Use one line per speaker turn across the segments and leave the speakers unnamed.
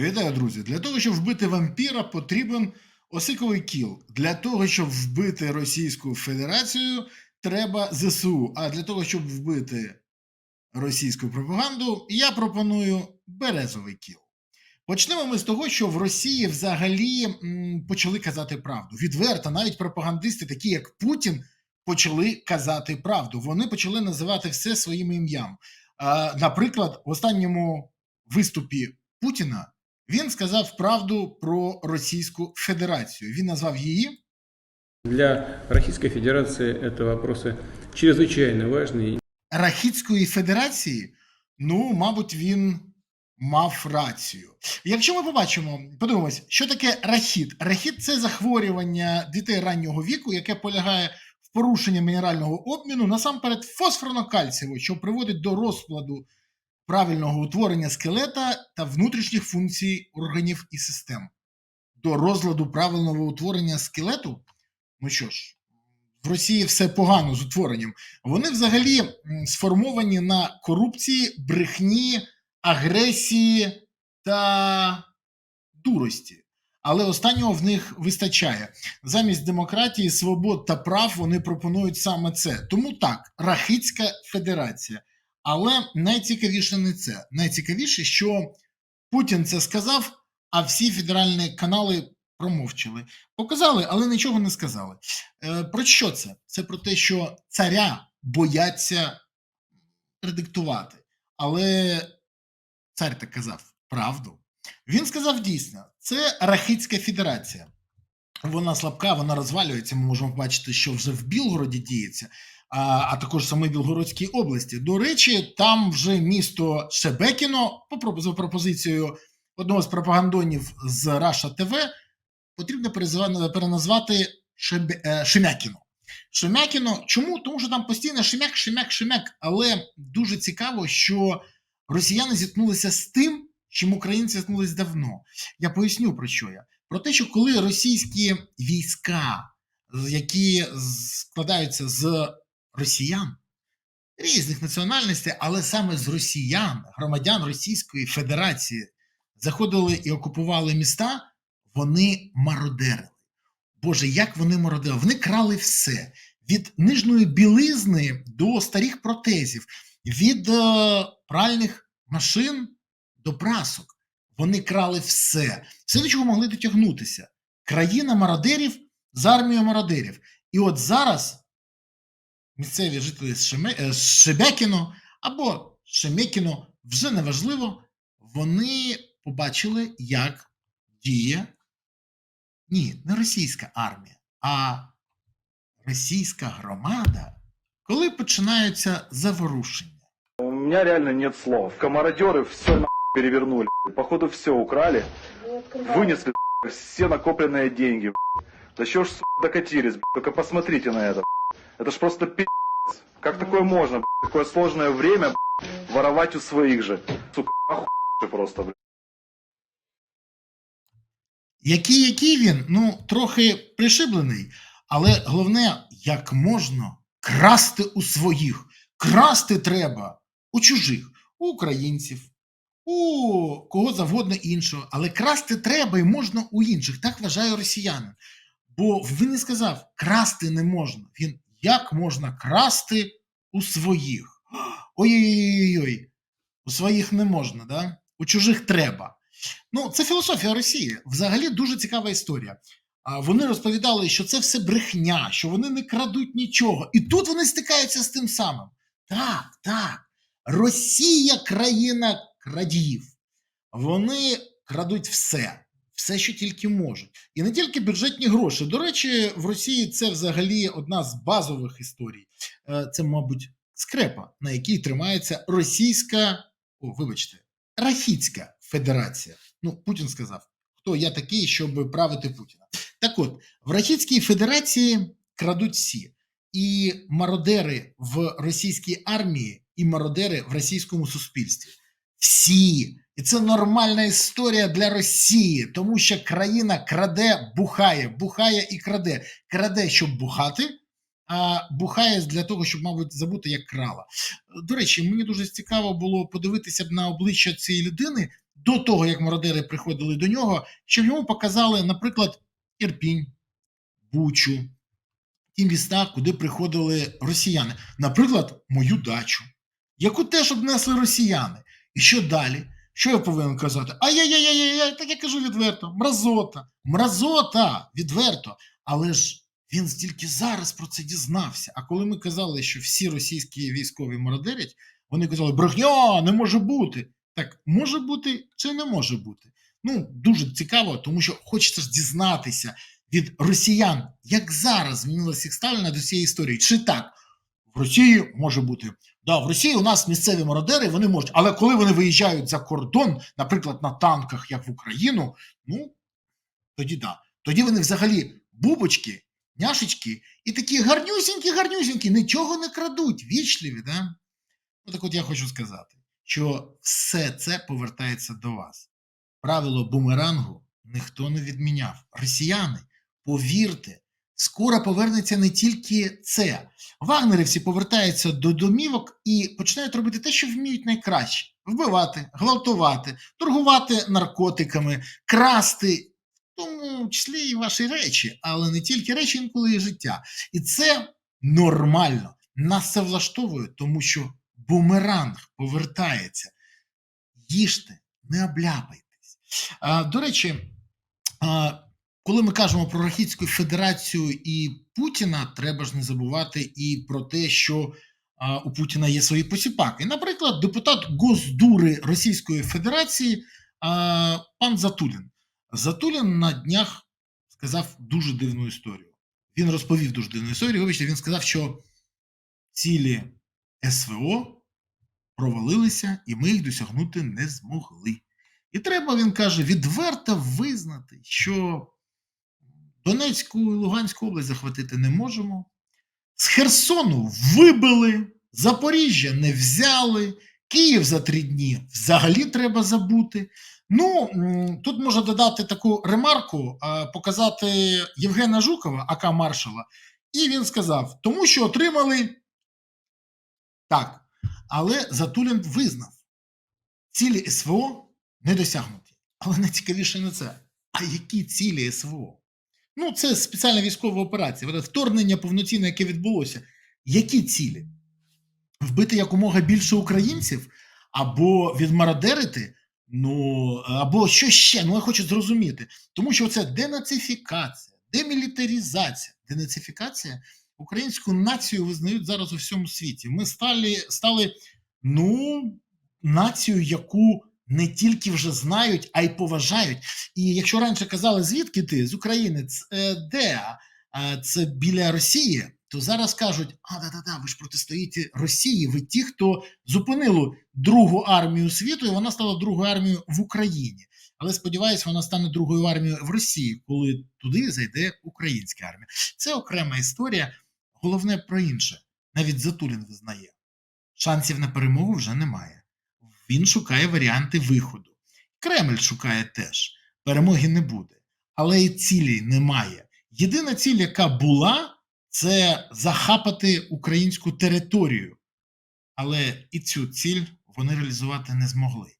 Вітаю, друзі! Для того, щоб вбити вампіра, потрібен осиковий кіл. Для того, щоб вбити Російську Федерацію, треба ЗСУ. А для того, щоб вбити російську пропаганду, я пропоную березовий кіл. Почнемо ми з того, що в Росії взагалі почали казати правду. Відверто, навіть пропагандисти, такі як Путін, почали казати правду. Вони почали називати все своїм ім'ям. Наприклад, в останньому виступі Путіна він сказав правду про Російську Федерацію. Він назвав її
Для Российской Федерации это вопросы чрезвычайно важные.
Рахітської Федерації. Ну, мабуть, він мав рацію. Якщо ми побачимо, подивимось, що таке рахіт. Рахіт це захворювання дітей раннього віку, яке полягає в порушенні мінерального обміну, насамперед фосфорно-кальцієвого, що приводить до розкладу правильного утворення скелета та внутрішніх функцій органів і систем. До розладу правильного утворення скелету, ну що ж, в Росії все погано з утворенням. Вони взагалі сформовані на корупції, брехні, агресії та дурості. Але останнього в них вистачає. Замість демократії, свобод та прав вони пропонують саме це. Тому так, Рахитська Федерація. Але найцікавіше не це. Найцікавіше, що Путін це сказав, а всі федеральні канали промовчали. Показали, але нічого не сказали. Е, про що це? Це про те, що царя бояться предиктувати. Але цар так казав правду. Він сказав дійсно, це Рахитська Федерація. Вона слабка, вона розвалюється. Ми можемо бачити, що вже в Білгороді діється, а, також саме Білгородській області. До речі, там вже місто Шебекіно, за пропозицією одного з пропагандонів з Раша ТВ, потрібно переназвати Шебе, е, Шемякіно. Шемякіно. Чому? Тому що там постійно шемяк, шемяк, шемяк. Але дуже цікаво, що росіяни зіткнулися з тим, чим українці зіткнулися давно. Я поясню про що я. Про те, що коли російські війська, які складаються з росіян різних національностей, але саме з росіян, громадян Російської Федерації, заходили і окупували міста, вони мародерили. Боже, як вони мародерили? Вони крали все від нижньої білизни до старих протезів, від е, пральних машин до прасок. Вони крали все, все до чого могли дотягнутися. Країна мародерів з армією мародерів. І от зараз місцеві жителі з, Шеме, е, з Шебекіно або Шемекіно, вже неважливо, вони побачили, як діє ні, не російська армія, а російська громада, коли починаються заворушення.
У меня реально нет слов. Комародеры все перевернули. Походу все украли, вынесли все накопленные деньги. Да что ж сука, докатились, только посмотрите на это. Это ж просто пи***ц. Как такое можно, такое сложное время воровать у своих же. Сука, охуевший просто, блядь.
Який, який він? Ну, трохи пришиблений, але головне, як можна красти у своїх. Красти треба у чужих, у українців, у кого завгодно іншого. Але красти треба і можна у інших. Так вважає росіянин. Бо він не сказав, красти не можна. Він як можна красти у своїх? Ой-ой-ой, у своїх не можна, да? у чужих треба. Ну, це філософія Росії. Взагалі дуже цікава історія. Вони розповідали, що це все брехня, що вони не крадуть нічого. І тут вони стикаються з тим самим. Так, так. Росія країна крадіїв. Вони крадуть все, все, що тільки можуть. І не тільки бюджетні гроші. До речі, в Росії це взагалі одна з базових історій. Е, Це, мабуть, скрепа, на якій тримається російська, о, вибачте, Рахітська Федерація. Ну, Путін сказав, хто я такий, щоб правити Путіна. Так от, в Рахітській Федерації крадуть всі. І мародери в російській армії, і мародери в російському суспільстві. Всі. І це нормальна історія для Росії, тому що країна краде, бухає, бухає і краде. Краде, щоб бухати, а бухає для того, щоб, мабуть, забути, як крала. До речі, мені дуже цікаво було подивитися б на обличчя цієї людини, до того, як мародери приходили до нього, щоб йому показали, наприклад, Ірпінь, Бучу, ті міста, куди приходили росіяни. Наприклад, мою дачу, яку теж обнесли росіяни. І що далі? Що я повинен казати? Ай-яй-яй-яй, так я кажу відверто, мразота, мразота, відверто. Але ж він тільки зараз про це дізнався. А коли ми казали, що всі російські військові мародерять, вони казали, брехня, не може бути. Так може бути чи не може бути? Ну, дуже цікаво, тому що хочеться ж дізнатися від росіян, як зараз змінилася їх ставлення до цієї історії. Чи так? В Росії може бути. Да, в Росії у нас місцеві мародери, вони можуть, але коли вони виїжджають за кордон, наприклад, на танках, як в Україну, ну тоді да. Тоді вони взагалі бубочки, няшечки і такі гарнюсінькі, гарнюсінькі, нічого не крадуть, вічливі, да? Ну так от я хочу сказати, що все це повертається до вас. Правило бумерангу ніхто не відміняв. Росіяни, повірте, скоро повернеться не тільки це. Вагнерівці повертаються до домівок і починають робити те, що вміють найкраще: вбивати, гвалтувати, торгувати наркотиками, красти, в тому числі і ваші речі, але не тільки речі, інколи і життя. І це нормально. Нас це влаштовує, тому що бумеранг повертається. Їжте, не обляпайтесь. До речі, коли ми кажемо про Рахітську Федерацію і Путіна, треба ж не забувати і про те, що а, у Путіна є свої посіпаки. Наприклад, депутат Госдури Російської Федерації а, пан Затулін. Затулін на днях сказав дуже дивну історію. Він розповів дуже дивну історію. Вибачте, він сказав, що цілі СВО провалилися, і ми їх досягнути не змогли. І треба, він каже, відверто визнати, що Донецьку і Луганську область захватити не можемо. З Херсону вибили, Запоріжжя не взяли, Київ за три дні взагалі треба забути. Ну, тут можна додати таку ремарку, показати Євгена Жукова, АК маршала, і він сказав, тому що отримали так. Але Затулін визнав, цілі СВО не досягнуті. Але найцікавіше не це. А які цілі СВО? Ну, це спеціальна військова операція, вторгнення повноцінне, яке відбулося. Які цілі? Вбити якомога більше українців, або відмародерити, ну, або що ще? Ну, я хочу зрозуміти. Тому що це денацифікація, демілітаризація, денацифікація українську націю визнають зараз у всьому світі. Ми стали, стали ну, нацією, яку не тільки вже знають, а й поважають. І якщо раніше казали, звідки ти з України, Ц- е, де? Це біля Росії, то зараз кажуть: а да, да, да, ви ж протистоїте Росії. Ви ті, хто зупинили другу армію світу, і вона стала другою армією в Україні. Але сподіваюся, вона стане другою армією в Росії, коли туди зайде українська армія. Це окрема історія. Головне про інше. Навіть Затулін визнає, шансів на перемогу вже немає. Він шукає варіанти виходу. Кремль шукає теж. Перемоги не буде, але і цілі немає. Єдина ціль, яка була, це захапати українську територію. Але і цю ціль вони реалізувати не змогли.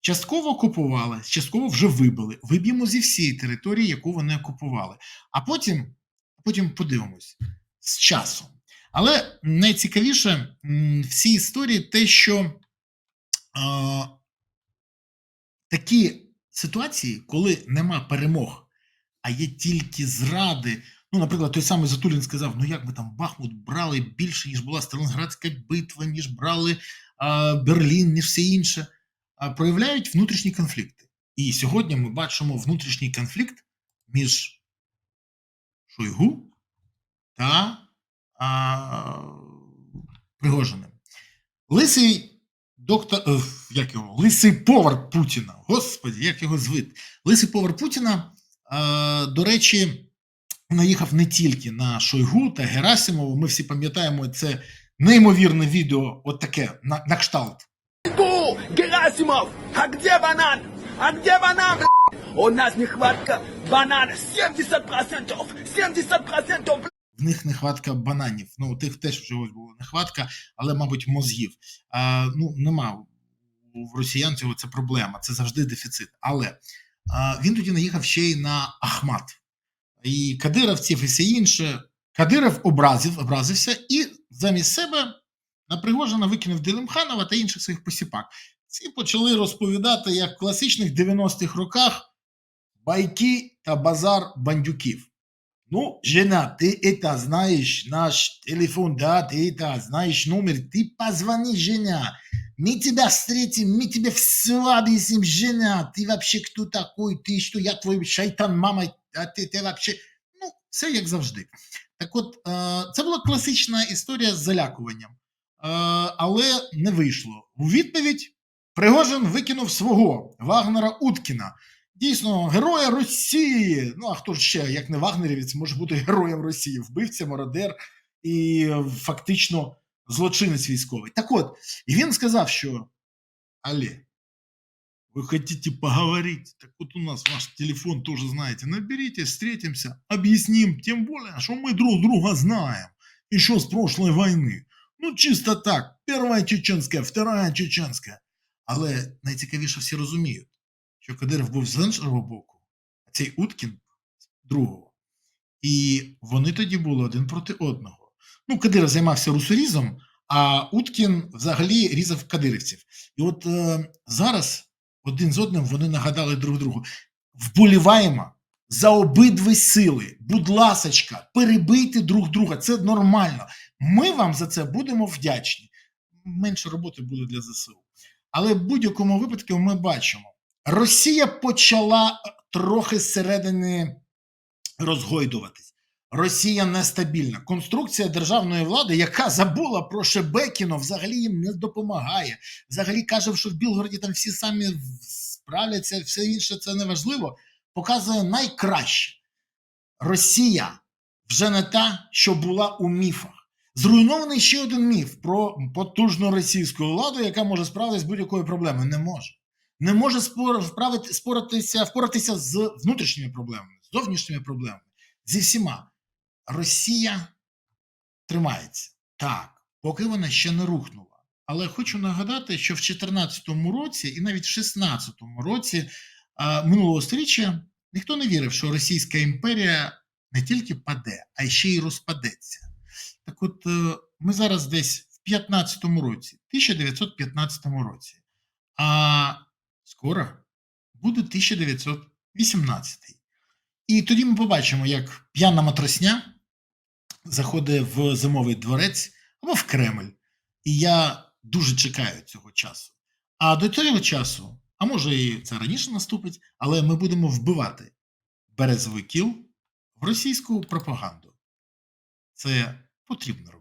Частково окупували, частково вже вибили. Виб'ємо зі всієї території, яку вони окупували. А потім, потім подивимось з часом. Але найцікавіше в цій історії те, що такі ситуації, коли нема перемог, а є тільки зради. Ну, наприклад, той самий Затулін сказав: ну як ми там Бахмут брали більше, ніж була Сталінградська битва, ніж брали а, Берлін, ніж все інше, а, проявляють внутрішні конфлікти. І сьогодні ми бачимо внутрішній конфлікт між Шойгу та а, Пригожиним. Лисий доктор, е, як його, лисий повар Путіна. Господі, як його звати? Лисий повар Путіна, е, до речі, наїхав не тільки на Шойгу та Герасимову. Ми всі пам'ятаємо це неймовірне відео, от таке на, на кшталт.
Герасимов, а где банан? А где банан? У нас нехватка банана 70%! 70%!
В них нехватка бананів. Ну, у тих теж вже ось була нехватка, але, мабуть, мозгів. А, ну, нема в росіян цього це проблема, це завжди дефіцит. Але а, він тоді наїхав ще й на Ахмат. І кадировців, і все інше. Кадиров образив, образився і замість себе на Пригожина викинув Делимханова та інших своїх посіпак. Ці почали розповідати, як в класичних 90-х роках байки та базар бандюків. Ну, жена, ты это знаешь, наш телефон, да, ты это знаешь номер, ты позвони, жена. Мы тебя встретим, мы тебе все объясним, жена. Ты вообще кто такой? Ты что, я твой шайтан, мама, а ти, ти вообще... Ну, все як завжди. Так от, е, це була класична історія з залякуванням, е, але не вийшло. У відповідь Пригожин викинув свого Вагнера Уткіна. Дійсно, героя Росії. Ну а хто ж ще, як не Вагнерівець, може бути героєм Росії, вбивця, мародер і е, фактично злочинець військовий. Так от, і він сказав, що Але, вы хотите поговорить? Так вот у нас ваш телефон тоже знаете. Наберите, встретимся, объясним. Тем более, что мы друг друга знаем. Еще с прошлой войны. Ну, чисто так. Первая чеченська, вторая чеченська. Але найцікавіше всі розуміють, що Кадиров був з іншого боку, а цей Уткін з другого. І вони тоді були один проти одного. Ну, Кадиров займався русорізом, а Уткін взагалі різав кадирівців. І от е, зараз один з одним вони нагадали друг другу: вболіваємо за обидві сили. Будь ласочка, перебийте друг друга. Це нормально. Ми вам за це будемо вдячні. Менше роботи буде для ЗСУ. Але в будь-якому випадку ми бачимо, Росія почала трохи зсередини розгойдуватись. Росія нестабільна. Конструкція державної влади, яка забула про Шебекіно, взагалі їм не допомагає. Взагалі каже, що в Білгороді там всі самі справляться, все інше це не важливо. Показує найкраще. Росія вже не та, що була у міфах. Зруйнований ще один міф про потужну російську владу, яка може справитися з будь-якою проблемою. Не може. Не може вправити, споратися, впоратися з внутрішніми проблемами, з зовнішніми проблемами, зі всіма. Росія тримається так, поки вона ще не рухнула. Але хочу нагадати, що в 2014 році і навіть в 2016 році а, минулого сторіччя ніхто не вірив, що Російська імперія не тільки паде, а ще й розпадеться. Так от е, ми зараз десь в 15 році, 1915 році, а скоро буде 1918. І тоді ми побачимо, як п'яна матросня заходить в зимовий дворець або в Кремль. І я дуже чекаю цього часу. А до цього часу, а може і це раніше наступить, але ми будемо вбивати березовий кіл в російську пропаганду. Це потрібно робити.